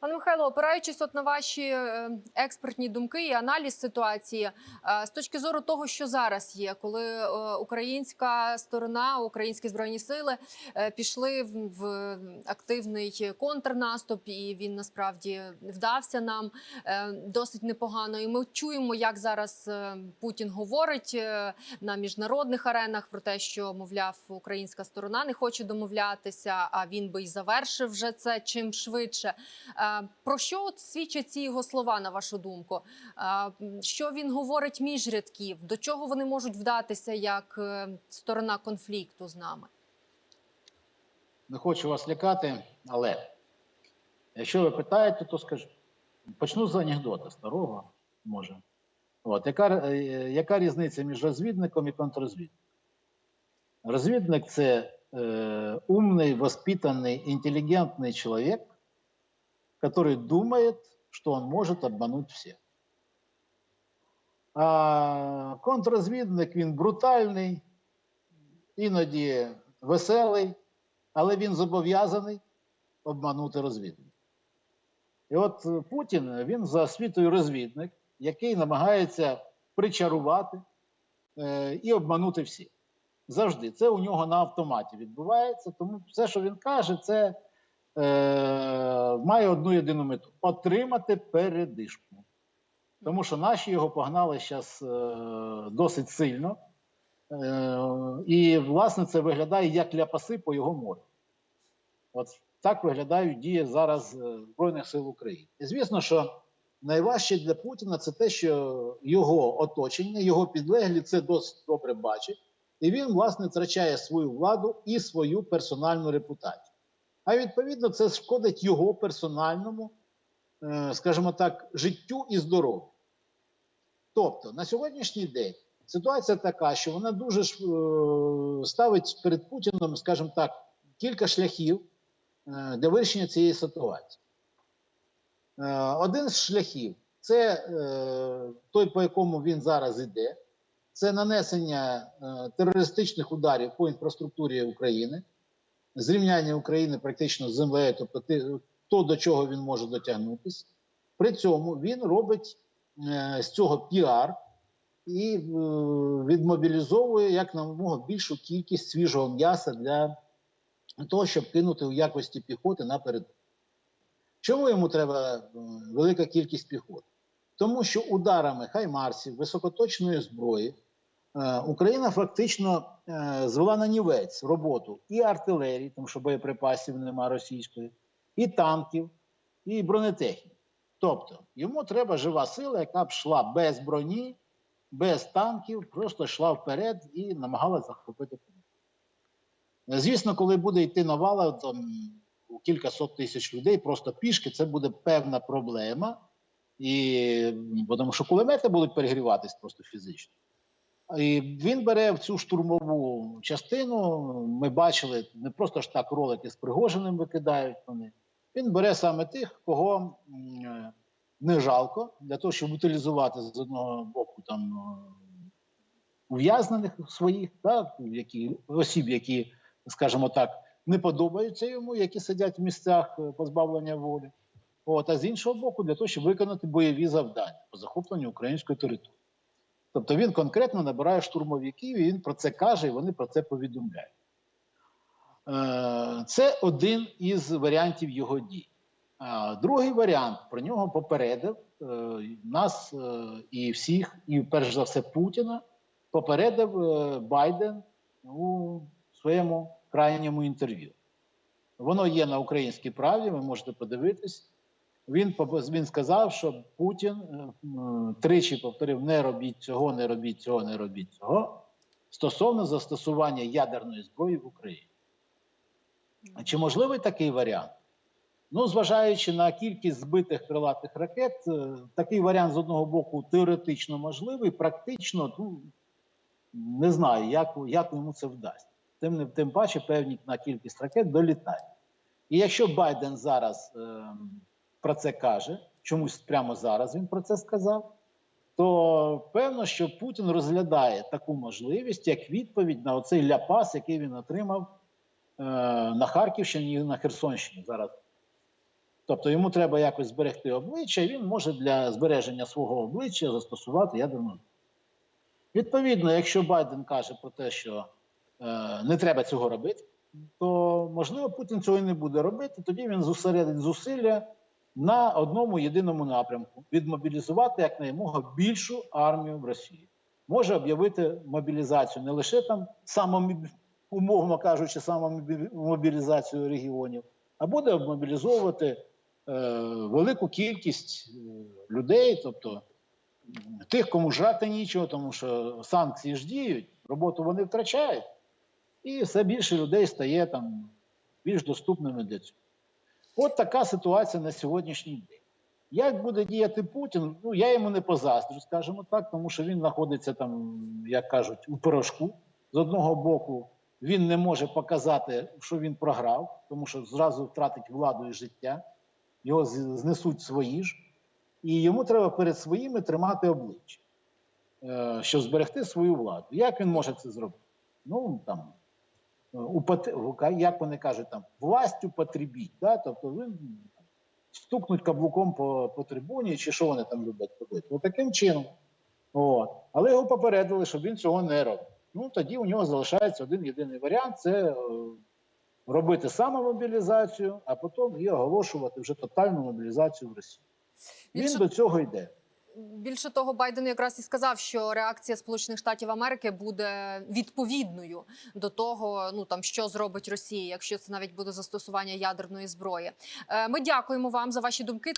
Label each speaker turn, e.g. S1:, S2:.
S1: Пане Михайло, опираючись от на ваші е, експертні думки і аналіз ситуації е, з точки зору того, що зараз є, коли е, українська сторона, українські збройні сили пішли в, активний контрнаступ, і він насправді вдався нам досить непогано. І ми чуємо, як зараз Путін говорить на міжнародних аренах про те, що мовляв, українська сторона не хоче домовлятися, а він би й завершив вже це чим швидше. Е, Про що от свідчать ці його слова, на вашу думку? Е, Що він говорить між рядків? До чого вони можуть вдатися як е, сторона конфлікту з нами?
S2: Не хочу вас лякати, але якщо ви питаєте, то скажу. Почну з анекдота старого, може. От, яка, яка різниця між розвідником і контррозвідником? Розвідник це е, умний, воспитанный, интеллигентный человек, который думает, что он может обмануть всех. А контррозвідник він брутальний, іноді веселий, але він зобов'язаний обманути розвідник. І от Путін він за освітою розвідник, який намагається причарувати е, і обманути всіх. Завжди. Це у нього на автоматі відбувається, тому все, що він каже, це е, має одну єдину мету отримати передишку. Тому що наші його погнали зараз е, досить сильно. Е, і, власне, це виглядає як ляпаси по його морю. От так виглядають дії зараз е, Збройних сил України. І звісно, що найважче для Путіна це те, що його оточення, його підлеглі це досить добре бачать, і він, власне, втрачає свою владу і свою персональну репутацію. А відповідно, це шкодить його персональному, е, скажімо так, життю і здоров'ю. Тобто, на сьогоднішній день ситуація така, що вона дуже е, ставить перед Путіном, скажімо так, кілька шляхів е, для вирішення цієї ситуації. Один з шляхів це той, по якому він зараз іде, це нанесення терористичних ударів по інфраструктурі України, зрівняння України практично з землею, тобто то, до чого він може дотягнутися. При цьому він робить е, з цього піар і е, відмобілізовує як намога більшу кількість свіжого м'яса для того, щоб кинути у якості піхоти наперед. Чому йому треба е, велика кількість піхоти? Тому що ударами хаймарсів, високоточної зброї Україна фактично е, звела на нівець роботу і артилерії, тому що боєприпасів нема російської, і танків, і бронетехніки. Тобто йому треба жива сила, яка б йшла без броні, без танків, просто йшла вперед і намагалася захопити. Звісно, коли буде йти навала там, у кілька сот тисяч людей, просто пішки, це буде певна проблема. І, тому що кулемети будуть перегріватись просто фізично. І він бере в цю штурмову частину. Ми бачили, не просто ж так ролики з Пригожиним викидають вони. Він бере саме тих, кого не жалко, для того, щоб утилізувати з одного боку там е, ув'язнених своїх, так, які, осіб, які, скажімо так, не подобаються йому, які сидять в місцях е, позбавлення волі. От, а з іншого боку, для того, щоб виконати бойові завдання по захопленню української території. Тобто він конкретно набирає штурмовиків, і він про це каже, і вони про це повідомляють. Е, Це один із варіантів його дій. А Другий варіант про нього попередив е, нас е, і всіх, і перш за все Путіна, попередив е, Байден у своєму крайньому інтерв'ю. Воно є на українській правді, ви можете подивитись. Він він сказав, що Путін е, тричі повторив: не робіть цього, не робіть цього, не робіть цього стосовно застосування ядерної зброї в Україні. Чи можливий такий варіант? Ну, зважаючи на кількість збитих крилатих ракет, е, такий варіант з одного боку теоретично можливий, практично ну, не знаю, як, як йому це вдасться. Тим, тим паче певна кількість ракет долітає. І якщо Байден зараз е, про це каже, чомусь прямо зараз він про це сказав, то певно, що Путін розглядає таку можливість як відповідь на оцей ляпас, який він отримав е, на Харківщині і на Херсонщині. Зараз Тобто йому треба якось зберегти обличчя, і він може для збереження свого обличчя застосувати ядерну. Відповідно, якщо Байден каже про те, що е, не треба цього робити, то можливо Путін цього і не буде робити. Тоді він зосередить зусилля на одному єдиному напрямку відмобілізувати якнаймога більшу армію в Росії. Може об'явити мобілізацію не лише там самомобі- умовно кажучи, самомобілізацію регіонів, а буде мобілізовувати е, велику кількість е, людей, тобто тих, кому жрати нічого, тому що санкції ж діють, роботу вони втрачають, і все більше людей стає там більш доступними для цього. От така ситуація на сьогоднішній день. Як буде діяти Путін? Ну я йому не позаздрю, скажімо так, тому що він знаходиться там, як кажуть, у порошку. З одного боку, він не може показати, що він програв, тому що зразу втратить владу і життя, його знесуть свої ж, і йому треба перед своїми тримати обличчя, е, щоб зберегти свою владу. Як він може це зробити? Ну там як вони кажуть, там властю потребіть. Да? Тобто стукнуть каблуком по, по трибуні, чи що вони там люблять робити. От таким чином. От. Але його попередили, щоб він цього не робив. Ну тоді у нього залишається один єдиний варіант це е, робити самомобілізацію, а потім і оголошувати вже тотальну мобілізацію в Росії. Він
S1: Більше-
S2: до цього йде.
S1: Більше того, Байден якраз і сказав, що реакція Сполучених Штатів Америки буде відповідною до того, ну там що зробить Росія, якщо це навіть буде застосування ядерної зброї. Е, Ми дякуємо вам за ваші думки.